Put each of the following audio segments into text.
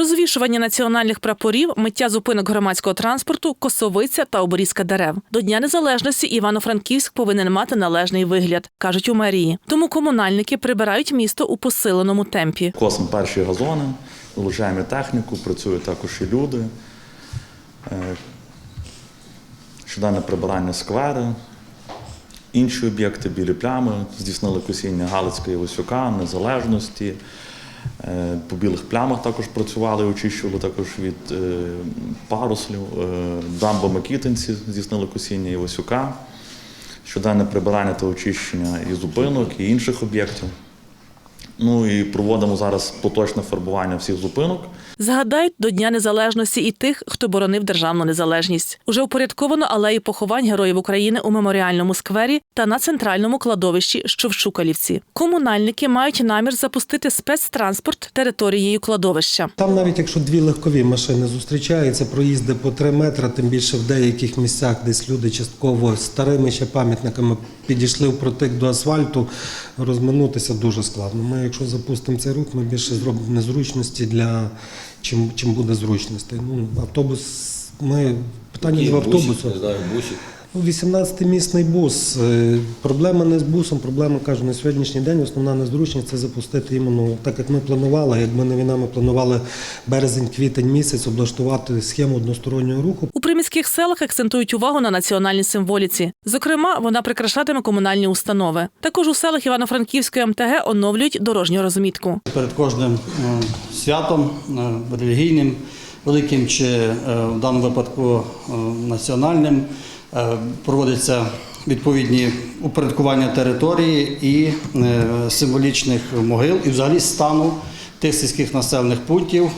Вивішування національних прапорів, миття зупинок громадського транспорту, косовиця та обрізка дерев. До Дня Незалежності Івано-Франківськ повинен мати належний вигляд, кажуть у мерії. Тому комунальники прибирають місто у посиленому темпі. Косимо перші газони, залучаємо техніку, працюють також і люди. Е, Щоденне прибирання сквери, інші об'єкти, білі плями, здійснили косіння Галицької Васюка, Незалежності. Е, По білих плямах також працювали, очищували також від парослів, паруслів. Е, Дамба Макітинці здійснили косіння і Васюка. Щоденне прибирання та очищення і зупинок, і інших об'єктів. Ну і проводимо зараз поточне фарбування всіх зупинок. Згадають до Дня Незалежності і тих, хто боронив державну незалежність. Уже упорядковано алеї поховань героїв України у меморіальному сквері та на центральному кладовищі, що в Шукалівці. Комунальники мають намір запустити спецтранспорт територією кладовища. Там навіть якщо дві легкові машини зустрічаються, проїзди по три метри, тим більше в деяких місцях, десь люди частково старими ще пам'ятниками підійшли впротик до асфальту, розминутися дуже складно. Ми, якщо запустимо цей рух, ми більше зробимо незручності для чим, чим буде зручності. Ну, автобус, ми питання не в автобусі. Не знаю, бусик. Ну, 18-місний бус. Е, Проблема не з бусом, проблема кажу на сьогоднішній день. Основна незручність це запустити іменно так, як ми планували. Якби не війна, ми планували березень-квітень місяць облаштувати схему одностороннього руху. У приміських селах акцентують увагу на національній символіці. Зокрема, вона прикрашатиме комунальні установи. Також у селах Івано-Франківської МТГ оновлюють дорожню розмітку. перед кожним е, святом е, релігійним, великим чи е, в даному випадку е, національним е, проводяться відповідні упорядкування території і символічних могил, і взагалі стану тих сільських населених пунктів.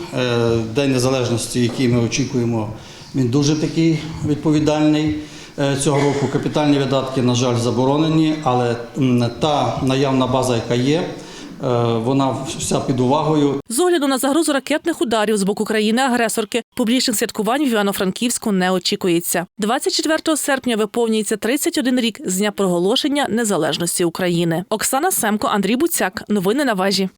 День незалежності, який ми очікуємо, він дуже такий відповідальний. Цього року капітальні видатки, на жаль, заборонені, але та наявна база, яка є, вона вся під увагою. З огляду на загрозу ракетних ударів з боку країни-агресорки публічних святкувань в Івано-Франківську не очікується. 24 серпня виповнюється 31 рік з дня проголошення незалежності України. Оксана Семко, Андрій Буцяк. Новини на вежі.